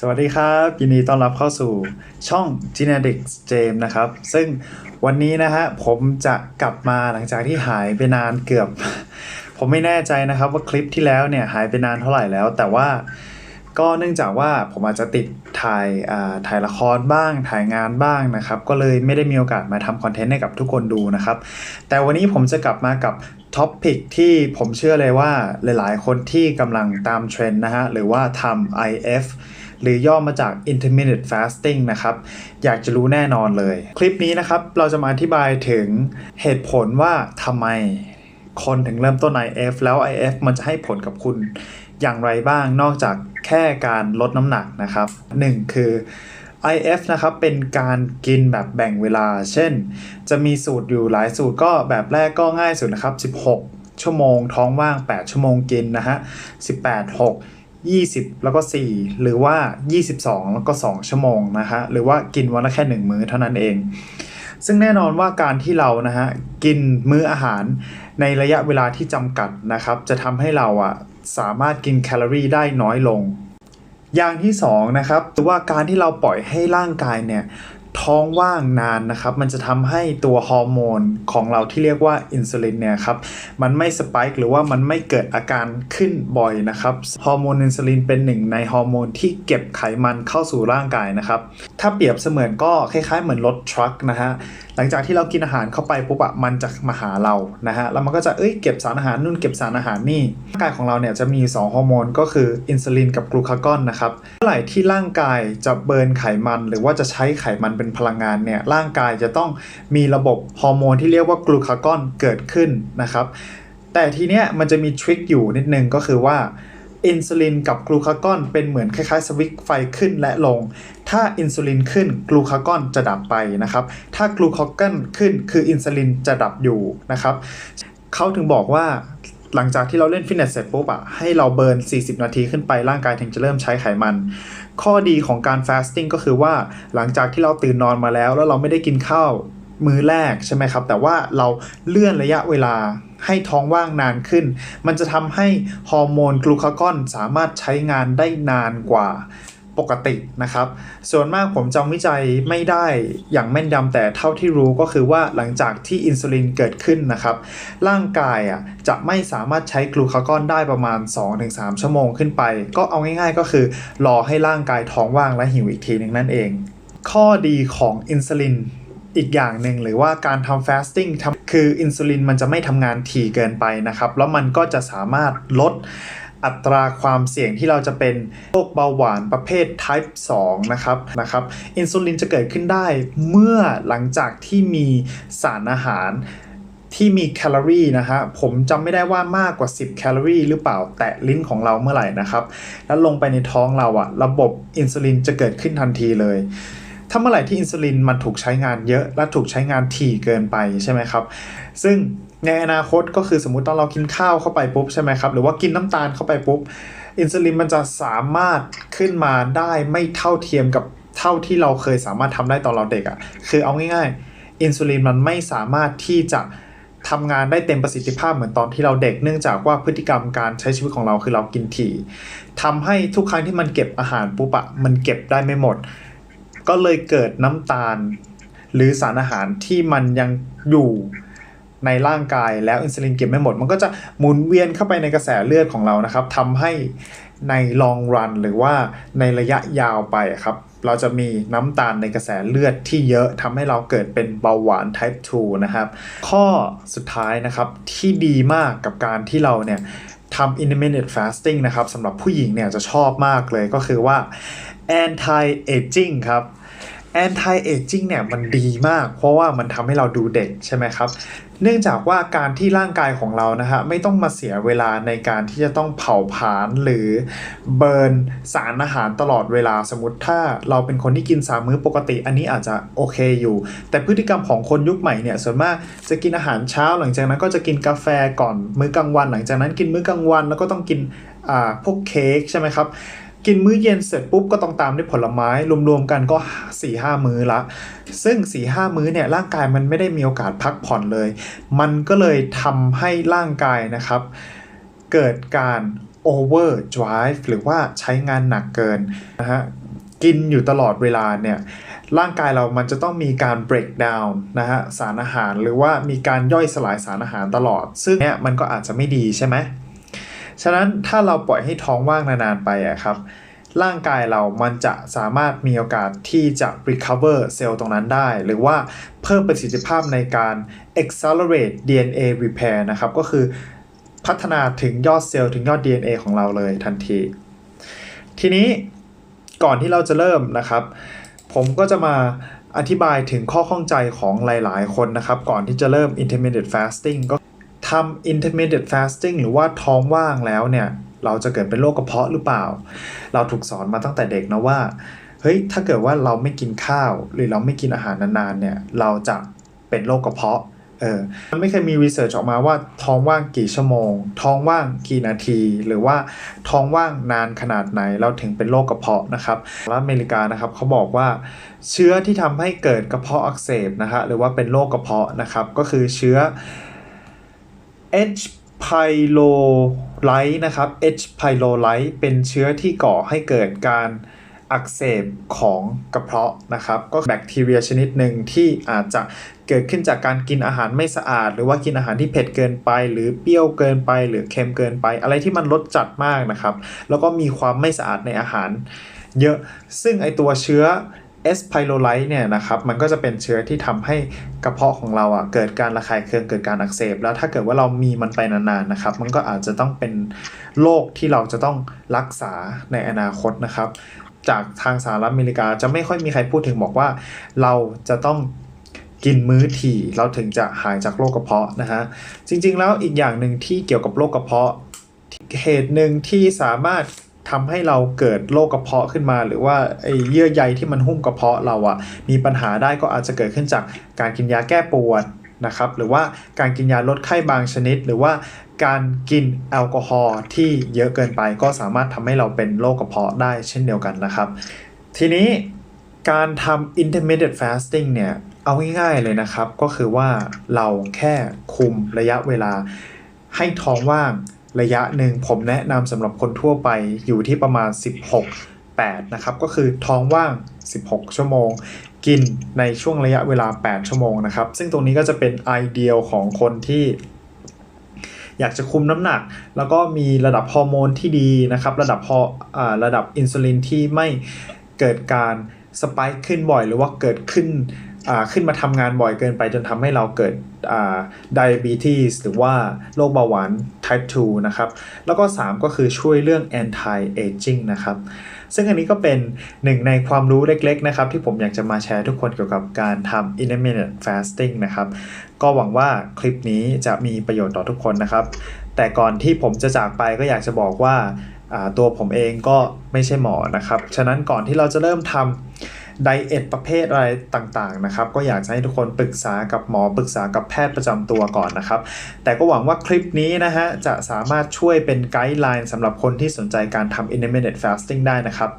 สวัสดีครับ ยินดีต้อนรับเข้าสู่ช่อง Genetics James นะครับ ซึ่งวันนี้นะฮะผมจะกลับมาหลังจากที่หายไปนานเกือบ ผมไม่แน่ใจนะครับว่าคลิปที่แล้วเนี่ยหายไปนานเท่าไหร่แล้ว แต่ว่า ก็เนื่องจากว่าผมอาจจะติดถ่ายอ่าถ่ายละครบ้าง ถ่ายงานบ้างนะครับ ก็เลยไม่ได้มีโอกาสมาทำคอนเทนต์ให้กับทุกคนดูนะครับ แต่วันนี้ผมจะกลับมากับท็อปปิกที่ผมเชื่อเลยว่าหลายๆ คนที่กำลังตามเทรนด์นะฮะ หรือว่าทำ IF หรือย่อมาจาก intermittent fasting นะครับ อยากจะรู้แน่นอนเลย คลิปนี้นะครับ เราจะมาอธิบายถึงเหตุผลว่าทำไมคนถึงเริ่มต้น IF แล้ว IF มันจะให้ผลกับคุณ อย่างไรบ้างนอกจากแค่การลดน้ำหนักนะครับหนึ่งคือ IF นะครับเป็นการกินแบบแบ่งเวลา เช่น จะมีสูตรอยู่หลายสูตรก็แบบแรกก็ง่ายสุดนะครับ 16 ชั่วโมงท้องว่าง 8 ชั่วโมงกินนะฮะ 18 6 20 แล้วก็ 4 หรือว่า 22 แล้วก็ 2 ชั่วโมงนะฮะหรือว่ากินวันละแค่ 1 มื้อเท่านั้นเอง ซึ่งแน่นอนว่าการที่เรานะฮะกินมื้ออาหารในระยะเวลาที่จำกัดนะครับ จะทำให้เราอะ สามารถกินแคลอรี่ได้น้อยลง อย่างที่สองนะครับคือว่าการที่เราปล่อยให้ร่างกายเนี่ย ท้องว่างนานนะครับ มันจะทำให้ตัวฮอร์โมนของเราที่เรียกว่าอินซูลินเนี่ยครับ มันไม่สปายค์หรือว่ามันไม่เกิดอาการขึ้นบ่อยนะครับ ฮอร์โมนอินซูลินเป็นหนึ่งในฮอร์โมนที่เก็บไขมันเข้าสู่ร่างกายนะครับ ถ้าเปรียบเสมือนก็คล้ายๆเหมือนรถทรัคนะฮะ หลังจากที่เรากินอาหารเข้าไปปุ๊บอะมันจะมาหาเรา นะฮะ แล้วมันก็จะ เอ้ย เก็บสารอาหารนู่นเก็บสารอาหารนี่ ร่างกายของเราเนี่ยจะมีสองฮอร์โมนก็คืออินซูลินกับกลูคากอนนะครับ เมื่อไหร่ที่ร่างกายจะเบิร์นไขมัน หรือว่าจะใช้ไขมันเป็นพลังงานเนี่ยร่างกายจะต้องมีระบบฮอร์โมนที่เรียกว่ากลูคากอนเกิดขึ้นนะครับ แต่ทีเนี้ยมันจะมีทริคอยู่นิดนึงก็คือว่าอินซูลินกับกลูคากอนเป็นเหมือนคล้ายๆสวิตช์ไฟขึ้นและลง ถ้าอินซูลินขึ้นกลูคากอนจะดับไปนะครับ ถ้ากลูคากอนขึ้นคืออินซูลินจะดับอยู่นะครับ เขาถึงบอกว่า หลังจากที่เราเล่นฟิตเนสเสร็จปุ๊บอะให้เราเบิร์น 40 นาทีขึ้นไปร่างกายถึงจะเริ่มใช้ไขมัน ข้อดีของการฟาสติ้งก็คือว่าหลังจากที่เราตื่นนอนมาแล้ว แล้วเราไม่ได้กินข้าวมื้อแรกใช่ไหมครับ แต่ว่าเราเลื่อนระยะเวลาให้ท้องว่างนานขึ้น มันจะทำให้ฮอร์โมนกลูคากอนสามารถใช้งานได้นานกว่า ปกตินะครับ ส่วนมากผมจำวิจัยไม่ได้อย่างแม่นยำแต่เท่าที่รู้ก็คือว่าหลังจากที่อินซูลินเกิดขึ้นนะครับ ร่างกายอะจะไม่สามารถใช้กลูคากอนได้ประมาณ 2-3 ชั่วโมงขึ้นไป ก็เอาง่ายๆก็คือ รอให้ร่างกายท้องว่างและหิวอีกทีนึงนั่นเอง ข้อดีของอินซูลินอีกอย่างหนึ่งหรือว่าการทำฟาสติ้งคืออินซูลินมันจะไม่ทำงานถี่เกินไปนะครับ แล้วมันก็จะสามารถลด อัตราความเสี่ยงที่เราจะเป็นโรคเบาหวานประเภท type 2 นะครับนะครับอินซูลินจะเกิดขึ้นได้เมื่อหลังจากที่มีสารอาหารที่มีแคลอรี่นะฮะผมจำไม่ได้ว่ามากกว่า 10 แคลอรี่หรือเปล่าแตะลิ้นของเราเมื่อไหร่นะครับ แล้วลงไปในท้องเราอะระบบอินซูลินจะเกิดขึ้นทันทีเลย ถ้าเมื่อไหร่ที่อินซูลินมันถูกใช้งานเยอะและถูกใช้งานถี่เกินไปใช่ไหมครับ ซึ่ง ในอนาคตก็คือสมมุติตอนเรากินข้าวเข้าไปปุ๊บใช่ไหมครับ หรือว่ากินน้ำตาลเข้าไปปุ๊บ อินซูลินมันจะสามารถขึ้นมาได้ไม่เท่าเทียมกับเท่าที่เราเคยสามารถทำได้ตอนเราเด็กอะ่ะ คือเอาง่ายๆ อินซูลินมันไม่สามารถที่จะทำงานได้เต็มประสิทธิภาพเหมือนตอนที่เราเด็ก เนื่องจากว่าพฤติกรรมการใช้ชีวิตของเราคือเรากินถี่ทำให้ทุกครั้งที่มันเก็บอาหารปุ๊บอะมันเก็บได้ไม่หมด ก็เลยเกิดน้ำตาล หรือสารอาหารที่มันยังอยู่ ในร่างกายแล้วอินซูลินเก็บไม่หมด มันก็จะหมุนเวียนเข้าไปในกระแสเลือดของเรานะครับทำให้ในลองรันหรือว่าในระยะยาวไปครับเราจะมีน้ำตาลในกระแสเลือดที่เยอะทำให้เราเกิดเป็นเบาหวาน type 2 นะครับ ข้อสุดท้ายนะครับที่ดีมากกับการที่เราเนี่ยทำ intermittent fasting นะครับสำหรับผู้หญิงเนี่ยจะชอบมากเลยก็คือว่า anti aging ครับ anti aging เนี่ยมันดีมาก เพราะว่ามันทำให้เราดูเด็กใช่ไหมครับ เนื่องจากว่าการที่ร่างกายของเรานะฮะไม่ต้องมาเสียเวลาในการที่จะต้องเผาผลาญหรือเบิร์นสารอาหารตลอดเวลาสมมติถ้าเราเป็นคนที่กินสามมื้อปกติ อันนี้อาจจะโอเคอยู่ แต่พฤติกรรมของคนยุคใหม่เนี่ยส่วนมากจะกินอาหารเช้าหลังจากนั้นก็จะกินกาแฟก่อนมื้อกลางวัน หลังจากนั้นกินมื้อกลางวันแล้วก็ต้องกินพวกเค้กใช่ไหมครับ กินมื้อเย็นเสร็จปุ๊บก็ต้องตามด้วยผลไม้รวมๆกันก็4ี่ห้ามื้อละ ซึ่ง4ี่ห้ามื้อเนี่ยร่างกายมันไม่ได้มีโอกาสพักผ่อนเลย มันก็เลยทำให้ร่างกายนะครับ เกิดการ overdrive หรือว่าใช้งานหนักเกินนะฮะกินอยู่ตลอดเวลาเนี่ยร่างกายเรามันจะต้องมีการ break down นะฮะสารอาหารหรือว่ามีการย่อยสลายสารอาหารตลอด ซึ่งเนี่ยมันก็อาจจะไม่ดีใช่ไหม ฉะนั้นถ้าเราปล่อยให้ท้องว่างนานๆไปอะครับ ร่างกายเรามันจะสามารถมีโอกาสที่จะ recover เซลล์ตรงนั้นได้ หรือว่าเพิ่มประสิทธิภาพในการ accelerate DNA repair นะครับ ก็คือพัฒนาถึงยอดเซลล์ถึงยอด DNA ของเราเลยทันที ทีนี้ก่อนที่เราจะเริ่มนะครับ ผมก็จะมาอธิบายถึงข้อข้องใจของหลาย ๆ คนนะครับ ก่อนที่จะเริ่ม intermittent fasting ก็ ทำ intermittent fasting หรือว่าท้องว่างแล้วเนี่ย เราจะเกิดเป็นโรคกระเพาะหรือเปล่า เราถูกสอนมาตั้งแต่เด็กนะว่า เฮ้ย ถ้าเกิดว่าเราไม่กินข้าว หรือเราไม่กินอาหารนานๆเนี่ย เราจะเป็นโรคกระเพาะ เออ มันไม่เคยมีรีเสิร์ชออกมาว่าท้องว่างกี่ชั่วโมง ท้องว่างกี่นาที หรือว่าท้องว่างนานขนาดไหน เราถึงเป็นโรคกระเพาะนะครับรัฐอเมริกานะครับเขาบอกว่าเชื้อที่ทำให้เกิดกระเพาะอักเสบนะฮะ หรือว่าเป็นโรคกระเพาะนะครับ ก็คือเชื้อ H pylori นะครับ H pylori เป็นเชื้อที่ก่อให้เกิดการอักเสบของกระเพาะนะครับ ก็แบคทีเรียชนิดหนึ่งที่อาจจะเกิดขึ้นจากการกินอาหารไม่สะอาด หรือว่ากินอาหารที่เผ็ดเกินไป หรือเปรี้ยวเกินไป หรือเค็มเกินไป อะไรที่มันรสจัดมากนะครับ แล้วก็มีความไม่สะอาดในอาหาร เยอะซึ่งไอตัวเชื้อ S. pylori เนี่ยนะครับมันก็จะเป็นเชื้อที่ทำให้กระเพาะของเราอะเกิดการระคายเคืองเกิดการอักเสบ แล้วถ้าเกิดว่าเรามีมันไปนานๆนะครับ มันก็อาจจะต้องเป็นโรคที่เราจะต้องรักษาในอนาคตนะครับ จากทางสหรัฐอเมริกาจะไม่ค่อยมีใครพูดถึงบอกว่าเราจะต้องกินมื้อถี่เราถึงจะหายจากโรคกระเพาะนะฮะจริงๆแล้วอีกอย่างหนึ่งที่เกี่ยวกับโรคกระเพาะเหตุหนึ่งที่สามารถ ทำให้เราเกิดโรคกระเพาะขึ้นมา หรือว่าไอ้เยื่อใยที่มันหุ้มกระเพาะเราอะมีปัญหาได้ก็อาจจะเกิดขึ้นจากการกินยาแก้ปวดนะครับหรือว่าการกินยาลดไข้บางชนิด หรือว่าการกินแอลกอฮอล์ที่เยอะเกินไป ก็สามารถทำให้เราเป็นโรคกระเพาะได้เช่นเดียวกันนะครับ ทีนี้การทำ intermittent fasting เนี่ย เอาง่ายๆเลยนะครับ ก็คือว่าเราแค่คุมระยะเวลาให้ท้องว่าง ระยะหนึ่งผมแนะนำสำหรับคนทั่วไปอยู่ที่ประมาณ 16 8นะครับก็คือท้องว่าง 16 ชั่วโมง กินในช่วงระยะเวลา 8 ชั่วโมงนะครับ ซึ่งตรงนี้ก็จะเป็นไอเดียของคนที่อยากจะคุมน้ำหนัก แล้วก็มีระดับฮอร์โมนที่ดีนะครับ ระดับฮออ่าระดับอินซูลินที่ไม่เกิดการสปายขึ้นบ่อย หรือว่าเกิดขึ้น ขึ้นมาทำงานบ่อยเกินไปจนทำให้เราเกิด diabetes หรือว่าโรคเบาหวาน type 2 นะครับ แล้วก็ 3 ก็คือช่วยเรื่อง anti aging นะครับ ซึ่งอันนี้ก็เป็นหนึ่งในความรู้เล็กๆ นะครับ ที่ผมอยากจะมาแชร์ทุกคนเกี่ยวกับการทำ intermittent fasting นะครับ ก็หวังว่าคลิปนี้จะมีประโยชน์ต่อทุกคนนะครับ แต่ก่อนที่ผมจะจากไปก็อยากจะบอกว่าตัวผมเองก็ไม่ใช่หมอนะครับ ฉะนั้นก่อนที่เราจะเริ่มทำ ไดเอทประเภทอะไรต่างๆนะครับก็อยากจะให้ทุกคนปรึกษากับหมอปรึกษากับแพทย์ประจำตัวก่อนนะครับ แต่ก็หวังว่าคลิปนี้นะฮะจะสามารถช่วยเป็นไกด์ไลน์สำหรับคนที่สนใจการทำ intermittent fasting ได้นะครับ